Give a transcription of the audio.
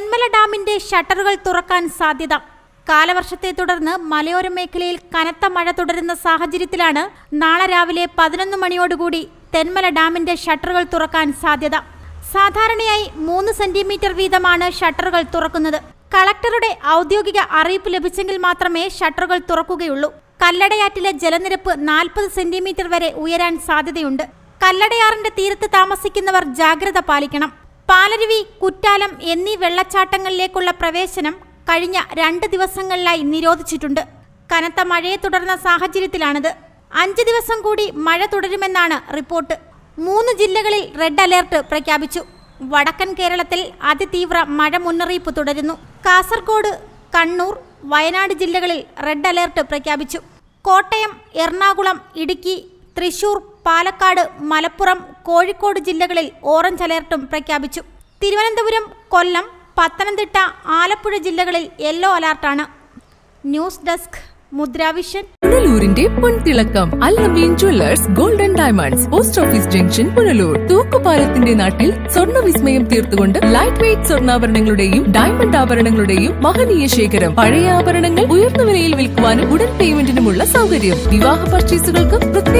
തെന്മല ഡാമിന്റെ ഷട്ടറുകൾ തുറക്കാൻ സാധ്യത. കാലവർഷത്തെ തുടർന്ന് മലയോര മേഖലയിൽ കനത്ത മഴ തുടരുന്ന സാഹചര്യത്തിലാണ് നാളെ രാവിലെ പതിനൊന്ന് മണിയോടുകൂടി തെന്മല ഡാമിന്റെ ഷട്ടറുകൾ തുറക്കാൻ സാധ്യത. സാധാരണയായി മൂന്ന് സെന്റിമീറ്റർ വീതമാണ് ഷട്ടറുകൾ തുറക്കുന്നത്. കളക്ടറുടെ ഔദ്യോഗിക അറിയിപ്പ് ലഭിച്ചെങ്കിൽ മാത്രമേ ഷട്ടറുകൾ തുറക്കുകയുള്ളൂ. കല്ലടയാറ്റിലെ ജലനിരപ്പ് നാൽപ്പത് സെന്റിമീറ്റർ വരെ ഉയരാൻ സാധ്യതയുണ്ട്. കല്ലടയാറിന്റെ തീരത്ത് താമസിക്കുന്നവർ ജാഗ്രത പാലിക്കണം. പാലരുവി കുറ്റാലം എന്നീ വെള്ളച്ചാട്ടങ്ങളിലേക്കുള്ള പ്രവേശനം കഴിഞ്ഞ രണ്ട് ദിവസങ്ങളിലായി നിരോധിച്ചിട്ടുണ്ട്. കനത്ത മഴയെ തുടർന്ന സാഹചര്യത്തിലാണിത്. അഞ്ച് ദിവസം കൂടി മഴ തുടരുമെന്നാണ് റിപ്പോർട്ട്. മൂന്ന് ജില്ലകളിൽ റെഡ് അലേർട്ട് പ്രഖ്യാപിച്ചു. വടക്കൻ കേരളത്തിൽ അതിതീവ്ര മഴ മുന്നറിയിപ്പ് തുടരുന്നു. കാസർഗോഡ് കണ്ണൂർ വയനാട് ജില്ലകളിൽ റെഡ് അലേർട്ട് പ്രഖ്യാപിച്ചു. കോട്ടയം എറണാകുളം ഇടുക്കി തൃശൂർ പാലക്കാട് മലപ്പുറം കോഴിക്കോട് ജില്ലകളിൽ ഓറഞ്ച് അലേർട്ടും പ്രഖ്യാപിച്ചു. തിരുവനന്തപുരം കൊല്ലം പത്തനംതിട്ട ആലപ്പുഴ ജില്ലകളിൽ യെല്ലോ അലർട്ടാണ്. ന്യൂസ് ഡെസ്ക് മുദ്രാവിഷൻ പുനലൂരിന്റെ പൊൻതിളക്കം Al Ameen jewellers golden diamonds post office junction Punalur. തൂക്കുപാലത്തിന്റെ നാട്ടിൽ സ്വർണ വിസ്മയം തീർത്തുകൊണ്ട് ലൈറ്റ് വെയ്റ്റ് സ്വർണാഭരണങ്ങളുടെയും ഡയമണ്ട് ആഭരണങ്ങളുടെയും മഹനീയ ശേഖരം പഴയ ആഭരണങ്ങൾ ഉയർന്ന വിലയിൽ വിൽക്കുവാനും ഉടൻ പേയ്മെന്റിനുമുള്ള സൗകര്യം. വിവാഹ പർച്ചേസുകൾക്കും പ്രത്യേക